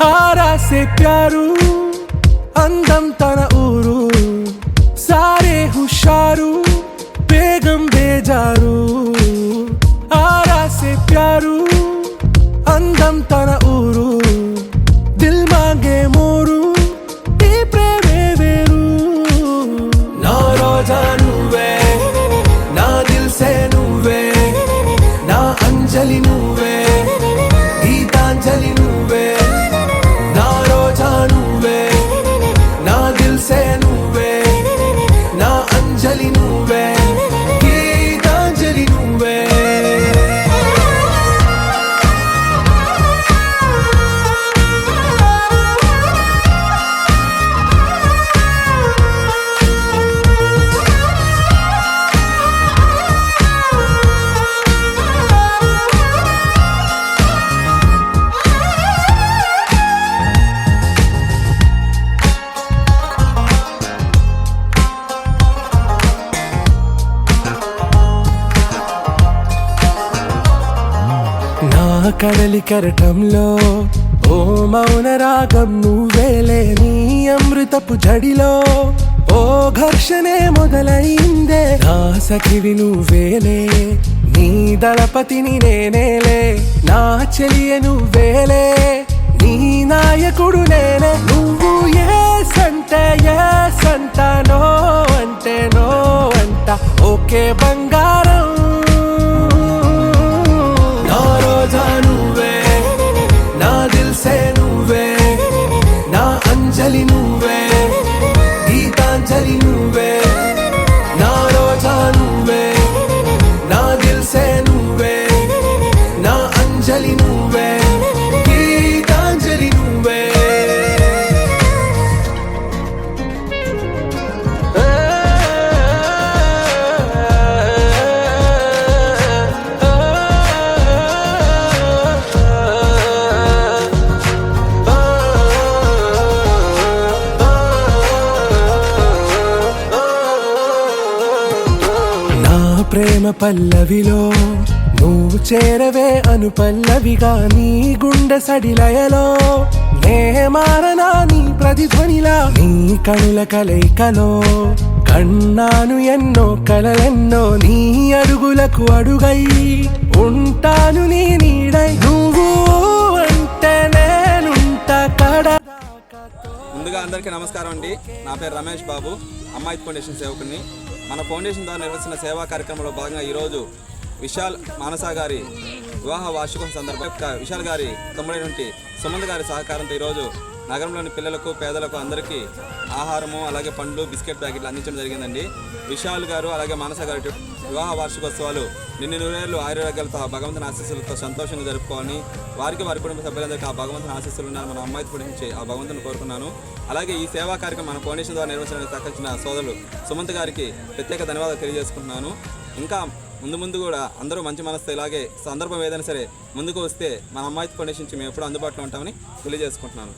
से प्यारू, अंदम तना ऊरू सारे हुशारू, बेगम बेजारू। आरा से प्यारू, अंदम तना ऊरू दिल मांगे मोरू ती प्रेमे वेरू। नौरोजान అంజలి నువ్వే. కడలి కరటంలో ఓ మౌన రాగం నువ్వేలే నీ అమృతపు జడిలో. ఓ ఘర్షణే మొదలైందే నా సఖివి నువ్వేలే నీ దళపతిని నేనేలే నా చెలియ నువ్వేలే నీ నాయకుడు నేనే. నువ్వు ఏ సంట ఏ సంట నో అంటే నో అంట ఓకే బంగారు ప్రేమ పల్లవిలో నువ్వు చేరవే అను పల్లవిగా నీ గుండె సడిలయలో. నే మారనా నీ ప్రతిధ్వనిలా నీ కనుల కలయికలో. కన్నాను ఎన్నో కలలెన్నో నీ అడుగులకు అడుగై ఉంటాను నీ నీడై. నువ్వు అంటే నేనుంట కడ ముందుగా అందరికీ నమస్కారం అండి. నా పేరు రమేష్ బాబు. అమ్మాయి ఫౌండేషన్ సేవకుని మన ఫౌండేషన్ ద్వారా నిర్వహిస్తున్న సేవా కార్యక్రమంలో భాగంగా ఈరోజు విశాల్ మానసా గారి వివాహ వార్షికం సందర్భంగా విశాల్ గారి తమ్ముడైనటువంటి సుమంత్ గారి సహకారంతో ఈరోజు నగరంలోని పిల్లలకు పేదలకు అందరికీ ఆహారము అలాగే పండ్లు బిస్కెట్ ప్యాకెట్లు అందించడం జరిగిందండి. విశాల్ గారు అలాగే మానస గారి వివాహ వార్షికోత్సవాలు నిన్ను నూరేళ్ళు ఆయుర్వేగాలతో ఆ భగవంతుని ఆశీస్సులతో సంతోషంగా జరుపుకోవాలని వారికి వారి కుటుంబ సభ్యులందరికీ ఆ భగవంతుని ఆశీస్సులు ఉన్నారని మన అమ్మాయి గురించి ఆ భగవంతుని కోరుకున్నాను. అలాగే ఈ సేవా కార్యక్రమం మన ఫౌండేషన్ ద్వారా నిర్వహించడానికి సహకరించిన సోదరులు సుమంత్ గారికి ప్రత్యేక ధన్యవాదాలు తెలియజేసుకుంటున్నాను. ఇంకా ముందు ముందు కూడా అందరూ మంచి మనసుతో ఇలాగే సందర్భం ఏదైనా సరే ముందుకు వస్తే మన అమ్మాయి ఫౌండేషన్ నుంచి మేము ఎప్పుడు అందుబాటులో ఉంటామని తెలియజేసుకుంటున్నాను.